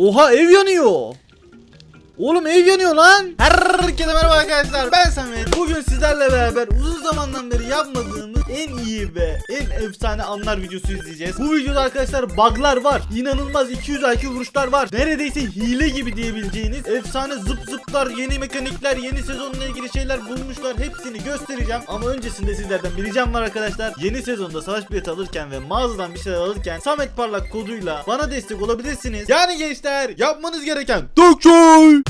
Oha ev yanıyor. Oğlum ev yanıyor lan. Herkese merhaba arkadaşlar. Ben Samet. Bugün sizlerle beraber uzun zamandan beri yapmadığımız en iyi ve en efsane anlar videosu izleyeceğiz. Bu videoda arkadaşlar buglar var. İnanılmaz 200 IQ vuruşlar var. Neredeyse hile gibi diyebileceğiniz efsane zıp zıplar, yeni mekanikler, yeni sezonla ilgili şeyler bulmuşlar. Hepsini göstereceğim. Ama öncesinde sizlerden bir ricam var arkadaşlar. Yeni sezonda savaş bileti alırken ve mağazadan bir şeyler alırken Samet Parlak koduyla bana destek olabilirsiniz. Yani gençler yapmanız gereken Dokçoy!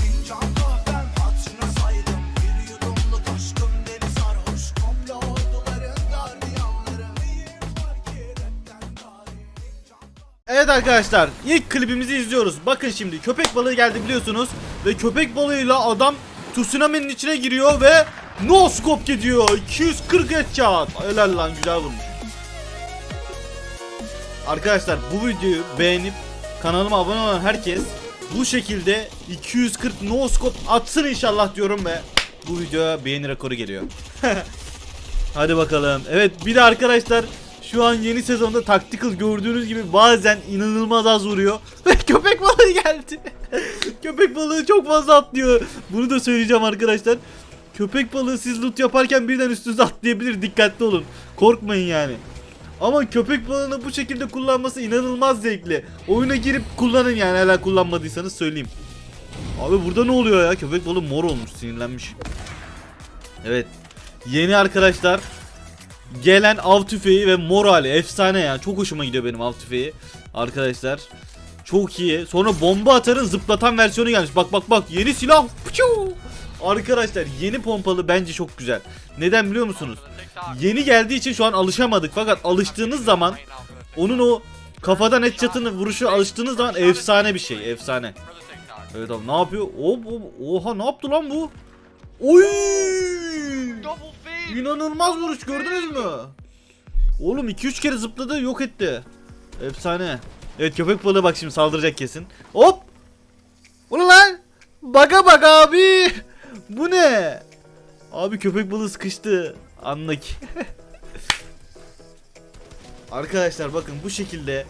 Evet arkadaşlar ilk klibimizi izliyoruz. Bakın şimdi köpek balığı geldi biliyorsunuz. Ve köpek balığıyla adam tsunami'nin içine giriyor ve no scope gidiyor. 240 headshot. Helal lan güzel vurmuş. Arkadaşlar bu videoyu beğenip kanalıma abone olan herkes bu şekilde 240 no scope atsın inşallah diyorum ve bu videoya beğeni rekoru geliyor. Hadi bakalım. Evet bir de arkadaşlar şu an yeni sezonda Tactical gördüğünüz gibi bazen inanılmaz az vuruyor. Ve köpek balığı geldi. köpek balığı çok fazla atlıyor. Bunu da söyleyeceğim arkadaşlar. Köpek balığı siz loot yaparken birden üstünüze atlayabilir. Dikkatli olun. Korkmayın yani. Ama köpek balığını bu şekilde kullanması inanılmaz zevkli. Oyuna girip kullanın yani hala kullanmadıysanız söyleyeyim. Abi burada ne oluyor ya? Köpek balığı mor olmuş, sinirlenmiş. Evet. Yeni arkadaşlar gelen av tüfeği ve morali efsane ya. Çok hoşuma gidiyor benim av tüfeği. Arkadaşlar çok iyi. Sonra bomba atarın zıplatan versiyonu gelmiş. Bak bak bak yeni silah. Pıçuu! Arkadaşlar yeni pompalı bence çok güzel. Neden biliyor musunuz? Yeni geldiği için şu an alışamadık. Fakat alıştığınız zaman onun o kafadan headshot'ını vuruşu alıştığınız zaman efsane bir şey. Efsane. Evet abi ne yapıyor? Hop, hop, oha ne yaptı lan bu? Oy! İnanılmaz vuruş gördünüz mü? Oğlum 2-3 kere zıpladı yok etti. Efsane. Evet köpek balığı bak şimdi saldıracak kesin. Hop! Ulan lan! Baga bak abi! Bu ne? Abi köpek balığı sıkıştı. Anlık. Arkadaşlar bakın bu şekilde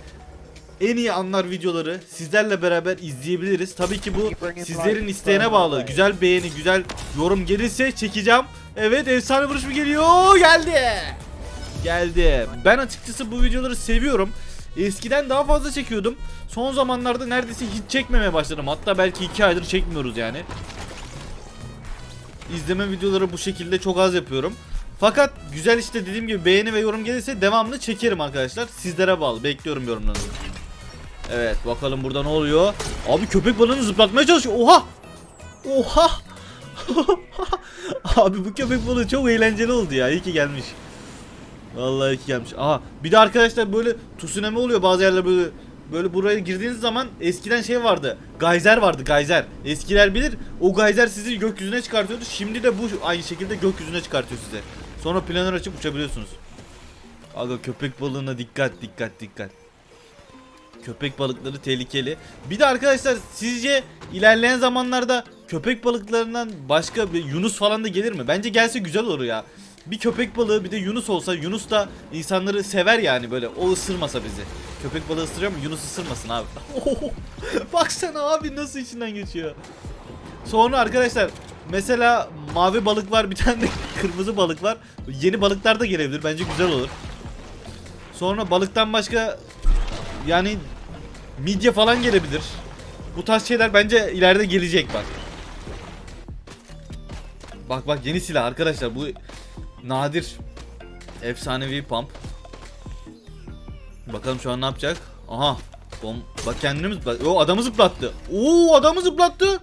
en iyi anlar videoları sizlerle beraber izleyebiliriz. Tabii ki bu sizlerin isteğine bağlı. Güzel beğeni, güzel yorum gelirse çekeceğim. Evet efsane vuruş mu geliyor? Geldi. Geldi. Ben açıkçası bu videoları seviyorum. Eskiden daha fazla çekiyordum. Son zamanlarda neredeyse hiç çekmemeye başladım. Hatta belki 2 aydır çekmiyoruz yani. İzleme videoları bu şekilde çok az yapıyorum. Fakat güzel işte dediğim gibi beğeni ve yorum gelirse devamlı çekerim arkadaşlar. Sizlere bağlı. Bekliyorum yorumlarınızı. Evet bakalım burada ne oluyor? Abi köpek balığını zıplatmaya çalışıyor. Oha! Oha! Abi bu köpek balığı çok eğlenceli oldu ya. İyi ki gelmiş. Vallahi iyi ki gelmiş. Aha bir de arkadaşlar böyle tsunami oluyor bazı yerler böyle böyle buraya girdiğiniz zaman eskiden şey vardı. Geyser vardı geyser. Eskiler bilir. O geyser sizi gökyüzüne çıkartıyordu. Şimdi de bu aynı şekilde gökyüzüne çıkartıyor size. Sonra planör açıp uçabiliyorsunuz. Aga köpek balığına dikkat dikkat dikkat. Köpek balıkları tehlikeli. Bir de arkadaşlar sizce ilerleyen zamanlarda köpek balıklarından başka bir Yunus falan da gelir mi? Bence gelse güzel olur ya. Bir köpek balığı bir de Yunus olsa Yunus da insanları sever yani böyle o ısırmasa bizi. Köpek balığı ısırıyor mu Yunus ısırmasın abi. Baksana abi nasıl içinden geçiyor. Sonra arkadaşlar mesela mavi balık var bir tane de kırmızı balık var. Yeni balıklar da gelebilir bence güzel olur. Sonra balıktan başka yani midye falan gelebilir. Bu tarz şeyler bence ileride gelecek bak. Bak bak yeni silah arkadaşlar bu nadir efsanevi pump. Bakalım şu an ne yapacak? Aha. Bom bak kendini mi zıplattı? Yo adamı zıplattı. Oo adamı zıplattı.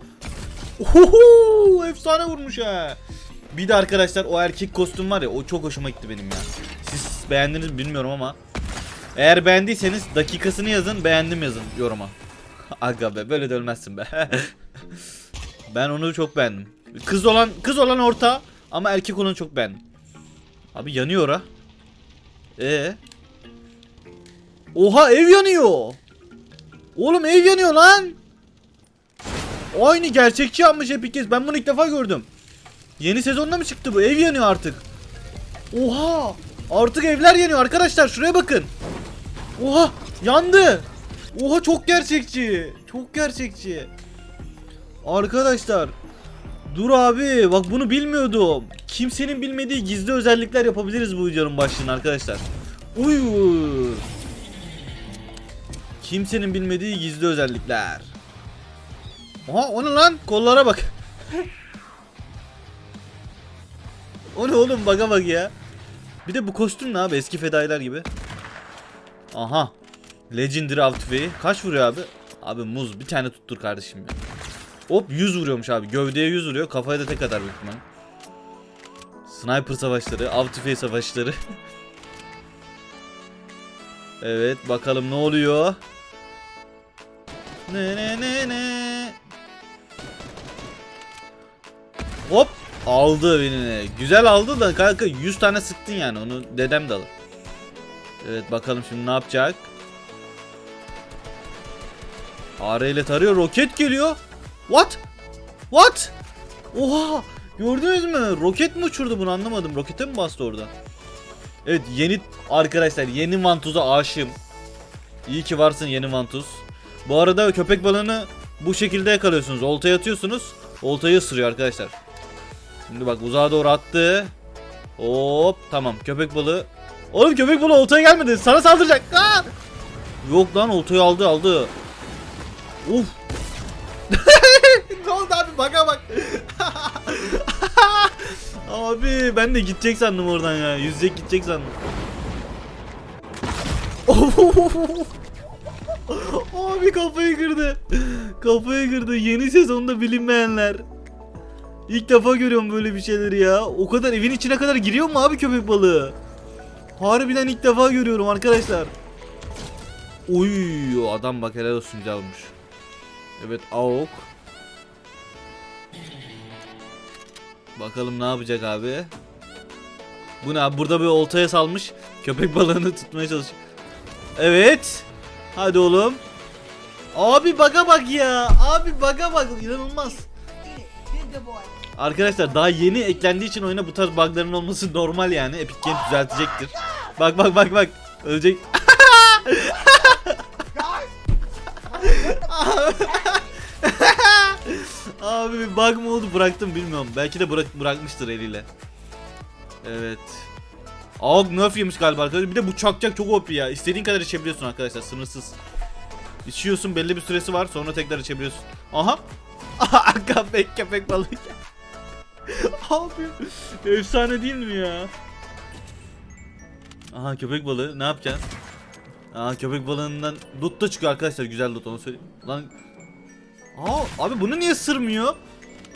Oho efsane vurmuş ha. Bir de arkadaşlar o erkek kostüm var ya o çok hoşuma gitti benim ya. Siz beğendiniz mi bilmiyorum ama eğer beğendiyseniz dakikasını yazın beğendim yazın yoruma. Aga be böyle de ölmezsin be. ben onu çok beğendim. Kız olan kız olan orta ama erkek olanı çok beğendim. Abi yanıyor ha. Ee. Oha ev yanıyor. Oğlum ev yanıyor lan. Aynı gerçekçi yapmış hep kez. Ben bunu ilk defa gördüm. Yeni sezonda mı çıktı bu? Ev yanıyor artık. Oha! Artık evler yanıyor arkadaşlar. Şuraya bakın. Oha! Yandı. Oha çok gerçekçi. Çok gerçekçi. Arkadaşlar. Dur abi bak bunu bilmiyordum. Kimsenin bilmediği gizli özellikler yapabiliriz bu videonun başlığına arkadaşlar. Uy. Kimsenin bilmediği gizli özellikler. Aha o ne lan? Kollara bak. o ne oğlum baga bak ya. Bir de bu kostüm ne abi eski fedailer gibi. Aha. Legendary av tüfeği. Kaç vuruyor abi? Abi muz bir tane tuttur kardeşim ya. Hop 100 vuruyormuş abi. Gövdeye 100 vuruyor. Kafaya da tek atar büyük. Sniper savaşları, av tüfeği savaşları. evet bakalım ne oluyor. Ne ne ne ne. Hop aldı beni. Güzel aldı da kanka 100 tane sıktın yani onu dedem de alır. Evet bakalım şimdi ne yapacak. AR ile tarıyor roket geliyor. What? What? Oha! Gördünüz mü? Roket mi uçurdu bunu anlamadım. Rokete mi bastı orada? Evet yeni arkadaşlar yeni Vantuz'a aşığım. İyi ki varsın yeni Vantuz. Bu arada köpek balığını bu şekilde yakalıyorsunuz. Oltaya atıyorsunuz. Oltayı ısırıyor arkadaşlar. Şimdi bak uzağa doğru attı. Hop tamam köpek balığı. Oğlum köpek balığı oltaya gelmedi. Sana saldıracak. Aa! Yok lan oltayı aldı aldı. Uf. Ne oldu abi baka bak. abi ben de gidecek sandım oradan ya. Yüzecek gidecek sandım. abi kafayı kırdı. Kafayı kırdı. Yeni sezonda bilinmeyenler. İlk defa görüyorum böyle bir şeyleri ya. O kadar evin içine kadar giriyor mu abi köpek balığı? Harbiden ilk defa görüyorum arkadaşlar. Oy adam bak helal olsun çalmış. Evet AOK. Bakalım ne yapacak abi. Bu ne burada bir oltaya salmış. Köpek balığını tutmaya çalışıyor. Evet. Hadi oğlum. Abi baga bak ya. Abi baga bak inanılmaz. Arkadaşlar daha yeni eklendiği için oyuna bu tarz bug'ların olması normal yani. Epic Games düzeltecektir. Bak bak bak bak. Ölecek. Abi bir bug mı oldu bıraktım bilmiyorum. Belki de bırak bırakmıştır eliyle. Evet. Aug nerf yemiş galiba arkadaşlar. Bir de bu çakacak çok OP ya. İstediğin kadar içebiliyorsun arkadaşlar sınırsız. İçiyorsun belli bir süresi var sonra tekrar içebiliyorsun. Aha. Aha köpek köpek balığı. Abi efsane değil mi ya? Aha köpek balığı ne yapacaksın? Aa köpek balığından loot da çıkıyor arkadaşlar güzel loot onu söyleyeyim. Lan Aa abi bunu niye ısırmıyor?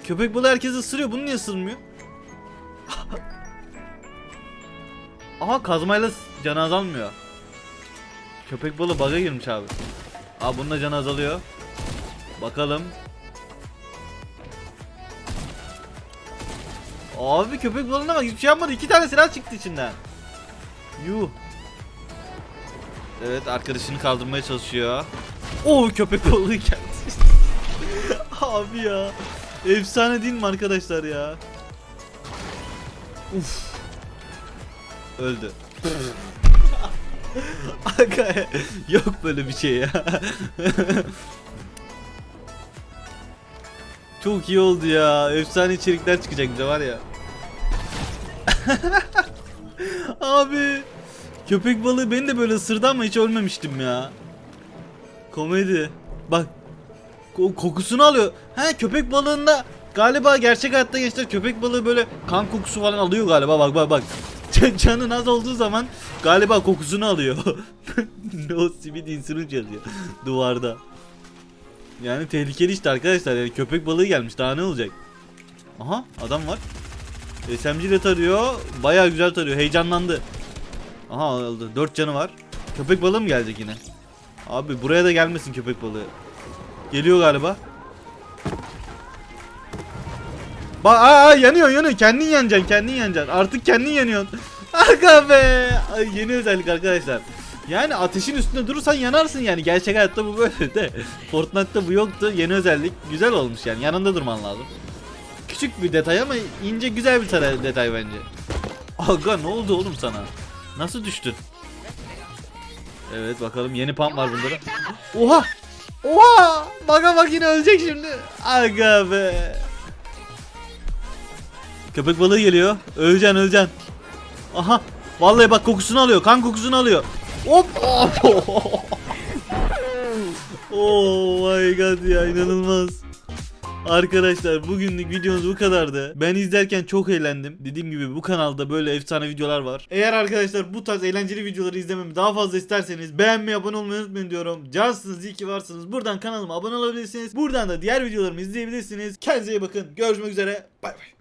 Köpek balığı herkes ısırıyor bunu niye ısırmıyor? Aha kazmayla canı azalmıyor. Köpek balığı bug'a girmiş abi. Aa bununla canı azalıyor. Bakalım. Abi köpek balığına bak hiçbir şey yapmadı. iki tane silah çıktı içinden. Yuh. Evet arkadaşını kaldırmaya çalışıyor. Oo köpek balığı geldi. Abi ya. Efsane değil mi arkadaşlar ya? Uf. Öldü. Aga yok böyle bir şey ya. Çok iyi oldu ya. Efsane içerikler çıkacak bize var ya. Abi köpek balığı beni de böyle ısırdı ama hiç ölmemiştim ya. Komedi. Bak Ko- kokusunu alıyor. He köpek balığında galiba gerçek hayatta gençler köpek balığı böyle kan kokusu falan alıyor galiba bak bak bak. Can- Canın az olduğu zaman galiba kokusunu alıyor. no simit insulin yazıyor duvarda. Yani tehlikeli işte arkadaşlar yani köpek balığı gelmiş daha ne olacak? Aha adam var. SMG ile tarıyor. Bayağı güzel tarıyor. Heyecanlandı. Aha aldı. 4 canı var. Köpek balığı mı gelecek yine? Abi buraya da gelmesin köpek balığı. Geliyor galiba. Bak aa, yanıyor yanıyor. Kendin yanacaksın kendin yanacaksın. Artık kendin yanıyorsun. Aga be. Ay, yeni özellik arkadaşlar. Yani ateşin üstünde durursan yanarsın yani. Gerçek hayatta bu böyle de. Fortnite'ta bu yoktu. Yeni özellik. Güzel olmuş yani. Yanında durman lazım. Küçük bir detay ama ince güzel bir detay bence. Aga ne oldu oğlum sana? Nasıl düştün? Evet bakalım yeni pump var bunda da. Oha! Oha! Baka bak yine ölecek şimdi. Aga be. Köpek balığı geliyor. Öleceksin öleceksin. Aha. Vallahi bak kokusunu alıyor. Kan kokusunu alıyor. Hop. hop. oh my god ya inanılmaz. Arkadaşlar bugünlük videomuz bu kadardı. Ben izlerken çok eğlendim. Dediğim gibi bu kanalda böyle efsane videolar var. Eğer arkadaşlar bu tarz eğlenceli videoları izlememi daha fazla isterseniz beğenmeyi, abone olmayı unutmayın diyorum. Cansınız, iyi ki varsınız. Buradan kanalıma abone olabilirsiniz. Buradan da diğer videolarımı izleyebilirsiniz. Kendinize iyi bakın. Görüşmek üzere. Bay bay.